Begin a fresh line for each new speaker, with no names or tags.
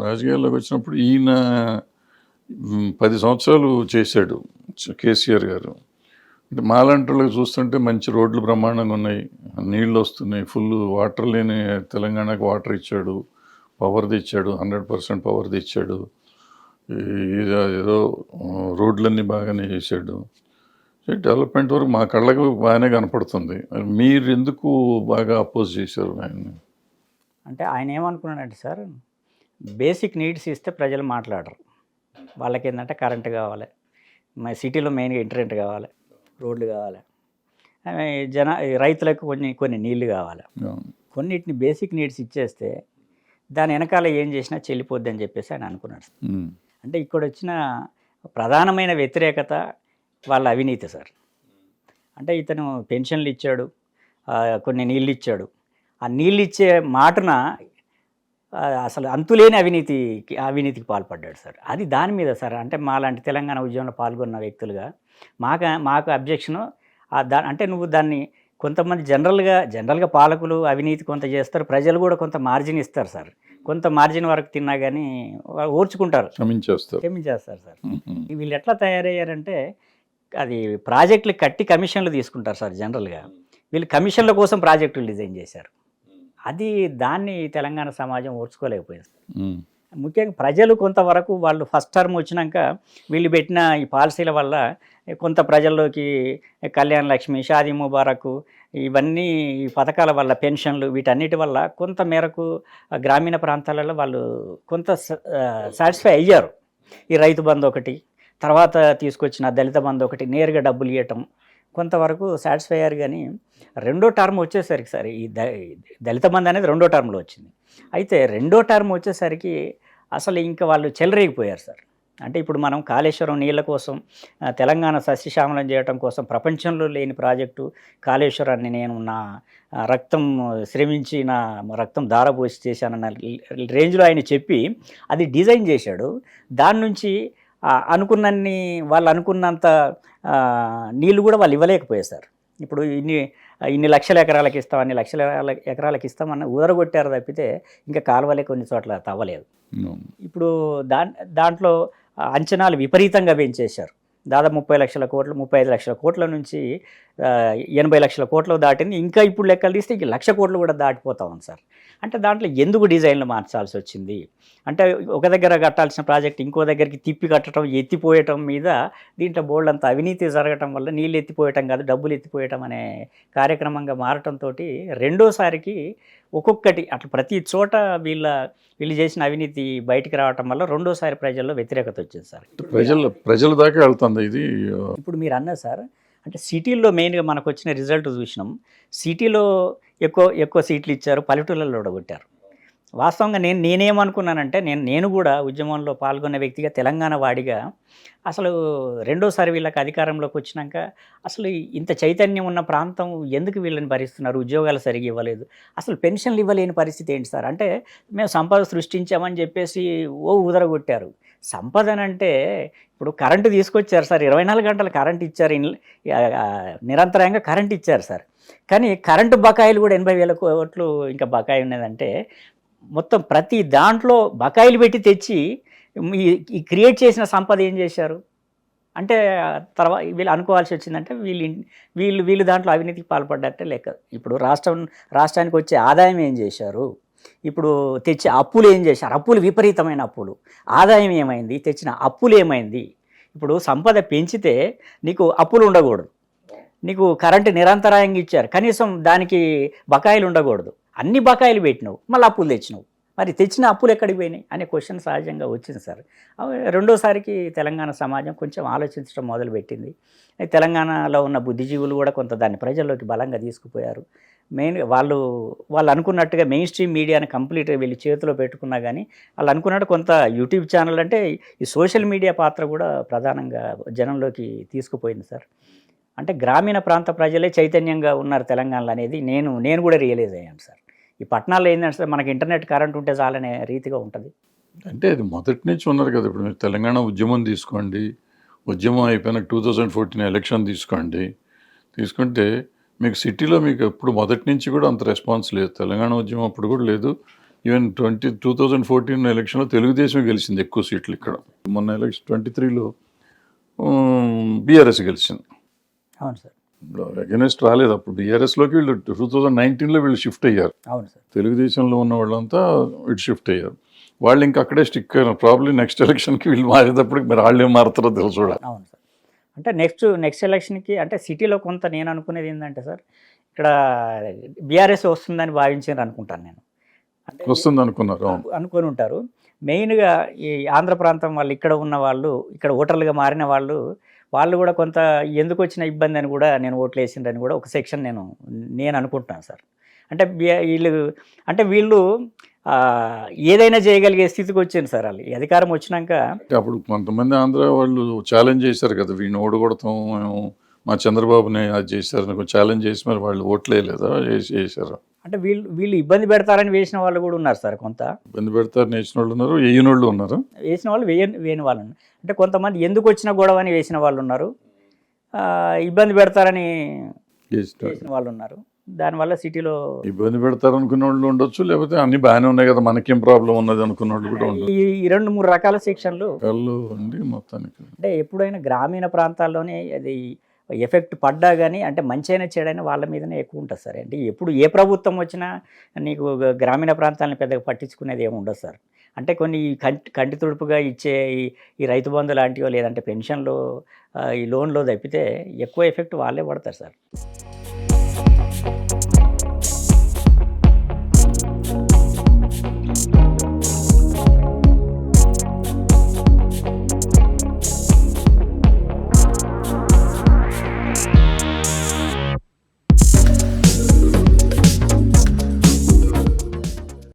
రాజకీయాల్లోకి వచ్చినప్పుడు ఈయన పది సంవత్సరాలు చేశాడు కేసీఆర్ గారు. అంటే మాలాంటి చూస్తుంటే మంచి రోడ్లు బ్రహ్మాండంగా ఉన్నాయి నీళ్ళు వస్తున్నాయి ఫుల్ వాటర్ లేని తెలంగాణకు వాటర్ ఇచ్చాడు పవర్ తెచ్చాడు హండ్రెడ్ పర్సెంట్ పవర్ తెచ్చాడు. ఈ- ఏదో రోడ్లన్నీ బాగానే చేశాడు. డెవలప్మెంట్ వరకు మా కళ్ళకు బాగానే కనపడుతుంది. మీరు ఎందుకు బాగా అపోజ్ చేశారు ఆయన్ని?
అంటే ఆయన ఏమనుకున్నాడంటే సార్ బేసిక్ నీడ్స్ ఇస్తే ప్రజలు మాట్లాడరు. వాళ్ళకి ఏంటంటే కరెంటు కావాలి. మా సిటీలో మెయిన్గా ఇంటర్నెట్ కావాలి రోడ్లు కావాలి. జన రైతులకు కొన్ని కొన్ని నీళ్ళు కావాలి. కొన్నిటిని బేసిక్ నీడ్స్ ఇచ్చేస్తే దాని వెనకాల ఏం చేసినా చెల్లిపోద్ది అని చెప్పేసి ఆయన అనుకున్నాడు. అంటే ఇక్కడ వచ్చిన ప్రధానమైన వ్యతిరేకత వాళ్ళ అవినీతి సార్. అంటే ఇతను పెన్షన్లు ఇచ్చాడు కొన్ని నీళ్ళు ఇచ్చాడు. ఆ నీళ్ళు ఇచ్చే మాటన అసలు అంతులేని అవినీతికి అవినీతికి పాల్పడ్డాడు సార్. అది దాని మీద సార్ అంటే మాలాంటి తెలంగాణ ఉద్యమంలో పాల్గొన్న వ్యక్తులుగా మాకు మాకు అబ్జెక్షను దా అంటే నువ్వు దాన్ని కొంతమంది జనరల్గా జనరల్గా పాలకులు అవినీతి కొంత చేస్తారు ప్రజలు కూడా కొంత మార్జిన్ ఇస్తారు సార్. కొంత మార్జిన్ వరకు తిన్నా కానీ ఓర్చుకుంటారు.
క్షమించేస్తారు.
క్షమించేస్తారు సార్. వీళ్ళు ఎట్లా తయారయ్యారంటే అది ప్రాజెక్టులు కట్టి కమిషన్లు తీసుకుంటారు సార్ జనరల్గా. వీళ్ళు కమిషన్ల కోసం ప్రాజెక్టులు డిజైన్ చేశారు. అది దాన్ని తెలంగాణ సమాజం ఓర్చుకోలేకపోయింది. ముఖ్యంగా ప్రజలు కొంతవరకు వాళ్ళు ఫస్ట్ టర్మ్ వచ్చినాక వీళ్ళు పెట్టిన ఈ పాలసీల వల్ల కొంత ప్రజల్లోకి కళ్యాణ లక్ష్మి షాదీ ముబారక్ ఇవన్నీ ఈ పథకాల వల్ల పెన్షన్లు వీటన్నిటి వల్ల కొంత మేరకు గ్రామీణ ప్రాంతాలలో వాళ్ళు కొంత సాటిస్ఫై అయ్యారు ఈ రైతు బంధు ఒకటి తర్వాత తీసుకొచ్చిన దళిత బంధు ఒకటి నేరుగా డబ్బులు ఇవ్వటం కొంతవరకు సాటిస్ఫై అయ్యారు కానీ రెండో టర్మ్ వచ్చేసరికి సరే ఈ ద దళిత మంది అనేది రెండో టర్మ్లో వచ్చింది. అయితే రెండో టర్మ్ వచ్చేసరికి అసలు ఇంకా వాళ్ళు చెలరేగిపోయారు సార్. అంటే ఇప్పుడు మనం కాళేశ్వరం నీళ్ళ కోసం తెలంగాణ సస్యశ్యామలం చేయడం కోసం ప్రపంచంలో లేని ప్రాజెక్టు కాళేశ్వరాన్ని నేను నా రక్తం శ్రమించి నా రక్తం దారపోసి చేశానన్న రేంజ్లో ఆయన చెప్పి అది డిజైన్ చేశాడు. దాని నుంచి అనుకున్నన్ని వాళ్ళు అనుకున్నంత నీళ్ళు కూడా వాళ్ళు ఇవ్వలేకపోయారు సార్ ఇప్పుడు ఇన్ని ఇన్ని లక్షల ఎకరాలకు ఇస్తాం అన్ని లక్షల ఎకరాలకు ఇస్తామన్న ఊదరగొట్టారు తప్పితే ఇంకా కాలువలే కొన్ని చోట్ల తవ్వలేదు. ఇప్పుడు దా దాంట్లో అంచనాలు విపరీతంగా పెంచేశారు. దాదాపు ముప్పై లక్షల కోట్లు ముప్పై ఐదు లక్షల కోట్ల నుంచి ఎనభై లక్షల కోట్లు దాటింది. ఇంకా ఇప్పుడు లెక్కలు తీస్తే ఇంక లక్ష కోట్లు కూడా దాటిపోతా ఉంది సార్. అంటే దాంట్లో ఎందుకు డిజైన్లు మార్చాల్సి వచ్చింది? అంటే ఒక దగ్గర కట్టాల్సిన ప్రాజెక్ట్ ఇంకో దగ్గరికి తిప్పి కట్టడం ఎత్తిపోయటం మీద దీంట్లో బోల్డ్ అంత అవినీతి జరగటం వల్ల నీళ్ళు ఎత్తిపోయటం కాదు డబ్బులు ఎత్తిపోయటం అనే కార్యక్రమంగా మారటంతో రెండోసారికి ఒక్కొక్కటి అట్లా ప్రతి చోట వీళ్ళ వీళ్ళు చేసిన అవినీతి బయటికి రావటం వల్ల రెండోసారి ప్రజల్లో వ్యతిరేకత వచ్చింది సార్.
ప్రజల ప్రజల దాకా వెళ్తుంది ఇది.
ఇప్పుడు మీరు అన్నారు సార్ అంటే సిటీల్లో మెయిన్గా మనకు వచ్చిన రిజల్ట్ చూసినాం. సిటీలో ఎక్కువ ఎక్కువ సీట్లు ఇచ్చారు పల్లెటూళ్ళలో కొట్టారు వాస్తవంగా నేను నేనేమనుకున్నానంటే నేను నేను కూడా ఉద్యమంలో పాల్గొన్న వ్యక్తిగా తెలంగాణ వాడిగా అసలు రెండోసారి వీళ్ళకి అధికారంలోకి వచ్చినాక అసలు ఇంత చైతన్యం ఉన్న ప్రాంతం ఎందుకు వీళ్ళని భరిస్తున్నారు? ఉద్యోగాలు సరిగా ఇవ్వలేదు. అసలు పెన్షన్లు ఇవ్వలేని పరిస్థితి ఏంటి సార్? అంటే మేము సంపద సృష్టించామని చెప్పేసి ఓ ఉదరగొట్టారు సంపదనంటే ఇప్పుడు కరెంటు తీసుకొచ్చారు సార్. ఇరవై నాలుగు గంటలు కరెంట్ ఇచ్చారు. నిరంతరంగా కరెంట్ ఇచ్చారు సార్. కానీ కరెంటు బకాయిలు కూడా ఎనభై వేల కోట్లు ఇంకా బకాయి ఉన్నదంటే మొత్తం ప్రతి దాంట్లో బకాయిలు పెట్టి తెచ్చి ఈ- ఈ క్రియేట్ చేసిన సంపద ఏం చేశారు? అంటే తర్వాత వీళ్ళు అనుకోవాల్సి వచ్చిందంటే వీళ్ళు వీళ్ళు వీళ్ళు దాంట్లో అవినీతికి పాల్పడ్డట్టే లెక్క. ఇప్పుడు రాష్ట్రం రాష్ట్రానికి వచ్చే ఆదాయం ఏం చేశారు? ఇప్పుడు తెచ్చే అప్పులు ఏం చేశారు? అప్పులు విపరీతమైన అప్పులు. ఆదాయం ఏమైంది? తెచ్చిన అప్పులు ఏమైంది? ఇప్పుడు సంపద పెంచితే నీకు అప్పులు ఉండకూడదు. నీకు కరెంటు నిరంతరాయంగా ఇచ్చారు. కనీసం దానికి బకాయిలు ఉండకూడదు. అన్ని బకాయిలు పెట్టినావు. మళ్ళీ అప్పులు తెచ్చినావు. మరి తెచ్చిన అప్పులు ఎక్కడికి పోయినాయి? అనే క్వశ్చన్ సహజంగా వచ్చింది సార్. రెండోసారికి తెలంగాణ సమాజం కొంచెం ఆలోచించడం మొదలుపెట్టింది. తెలంగాణలో ఉన్న బుద్ధిజీవులు కూడా కొంత దాన్ని ప్రజల్లోకి బలంగా తీసుకుపోయారు. మెయిన్ వాళ్ళు వాళ్ళు అనుకున్నట్టుగా మెయిన్ స్ట్రీమ్ మీడియాని కంప్లీట్గా వీళ్ళు చేతిలో పెట్టుకున్నా కానీ వాళ్ళు అనుకున్నట్టు కొంత యూట్యూబ్ ఛానల్ అంటే ఈ సోషల్ మీడియా పాత్ర కూడా ప్రధానంగా జనంలోకి తీసుకుపోయింది సార్. అంటే గ్రామీణ ప్రాంత ప్రజలే చైతన్యంగా ఉన్నారు తెలంగాణలో అనేది నేను నేను కూడా రియలైజ్ అయ్యాను సార్. ఈ పట్టణాల్లో ఏంటంటే సార్ మనకి ఇంటర్నెట్ కరెంట్ ఉంటే చాలనే రీతిగా ఉంటుంది.
అంటే అది మొదటి నుంచి ఉన్నారు కదా ఇప్పుడు మీరు తెలంగాణ ఉద్యమం తీసుకోండి ఉద్యమం అయిపోయిన టూ థౌజండ్ ఫోర్టీన్ ఎలక్షన్ తీసుకోండి తీసుకుంటే మీకు సిటీలో మీకు ఎప్పుడు మొదటి నుంచి కూడా అంత రెస్పాన్స్ లేదు. తెలంగాణ ఉద్యమం అప్పుడు కూడా లేదు. Even twenty two thousand fourteen ఎలక్షన్లో తెలుగుదేశం గెలిచింది ఎక్కువ సీట్లు ఇక్కడ. మొన్న ఎలక్షన్ ట్వంటీ త్రీలో బీఆర్ఎస్ గెలిచింది.
అవును సార్.
అగెనెస్ట్ రాలేదు. అప్పుడు బీఆర్ఎస్లోకి వీళ్ళు టూ థౌజండ్ నైన్టీన్లో వీళ్ళు షిఫ్ట్ అయ్యారు.
అవును సార్.
తెలుగుదేశంలో ఉన్న వాళ్ళంతా ఇటు షిఫ్ట్ అయ్యారు. వాళ్ళు ఇంకా అక్కడే స్టిక్ అయ్యారు ప్రాబ్లీ నెక్స్ట్ ఎలక్షన్కి వీళ్ళు మారేటప్పటికి మరి వాళ్ళు ఏం మారుతారో తెలుసు
అంటే నెక్స్ట్ నెక్స్ట్ ఎలక్షన్కి అంటే సిటీలో కొంత నేను అనుకునేది ఏంటంటే సార్ ఇక్కడ బీఆర్ఎస్ వస్తుందని భావించారు అనుకుంటాను నేను.
వస్తుంది అనుకున్నారు
అనుకొని ఉంటారు. మెయిన్గా ఈ ఆంధ్ర ప్రాంతం వాళ్ళు ఇక్కడ ఉన్న వాళ్ళు ఇక్కడ ఓటర్లుగా మారిన వాళ్ళు వాళ్ళు కూడా కొంత ఎందుకు వచ్చిన ఇబ్బంది అని కూడా నేను ఓట్లు వేసిండ్రని కూడా ఒక సెక్షన్ నేను నేను అనుకుంటున్నాను సార్. అంటే వీళ్ళు అంటే వీళ్ళు ఏదైనా చేయగలిగే స్థితికి వచ్చింది సార్ వాళ్ళు. అధికారం వచ్చినాక
అప్పుడు కొంతమంది ఆంధ్ర వాళ్ళు ఛాలెంజ్ చేశారు కదా వీడిని ఓడగొడతాం మేము మా చంద్రబాబుని అది చేశారు ఛాలెంజ్ చేసి మరి వాళ్ళు ఓట్లే లేదా చేశారు
అంటే వీళ్ళు వీళ్ళు ఇబ్బంది పెడతారని వేసిన వాళ్ళు కూడా ఉన్నారు సార్ కొంత.
ఇబ్బంది పెడతారు నేసిన వాళ్ళు ఉన్నారు వేయని వాళ్ళు ఉన్నారు?
వేసిన వాళ్ళు వేయ వేయని వాళ్ళు ఉన్నారు. అంటే కొంతమంది ఎందుకు వచ్చిన గొడవ అని వేసిన వాళ్ళు ఉన్నారు. ఇబ్బంది పెడతారని. వేసిన వాళ్ళు ఉన్నారు. దానివల్ల సిటీలో
ఇబ్బంది పెడతారు అనుకున్న వాళ్ళు ఉండొచ్చు లేకపోతే అన్ని బాగానే ఉన్నాయి కదా మనకేం ప్రాబ్లం ఉన్నది అనుకున్న వాళ్ళు కూడా
ఈ రెండు మూడు రకాల సెక్షన్లు
కళ్ళు మొత్తానికి.
అంటే ఎప్పుడైనా గ్రామీణ ప్రాంతాల్లోనే అది ఎఫెక్ట్ పడ్డా కానీ అంటే మంచైనా చెడైనా వాళ్ళ మీదనే ఎక్కువ ఉంటుంది సార్. అంటే ఎప్పుడు ఏ ప్రభుత్వం వచ్చినా నీకు గ్రామీణ ప్రాంతాలను పెద్దగా పట్టించుకునేది ఏమి ఉండదు సార్. అంటే కొన్ని ఈ కంటి కంటి తుడుపుగా ఇచ్చే ఈ- ఈ రైతు బంధు లాంటివో లేదంటే పెన్షన్లు ఈ లోన్లో తప్పితే ఎక్కువ ఎఫెక్ట్ వాళ్ళే పడతారు సార్.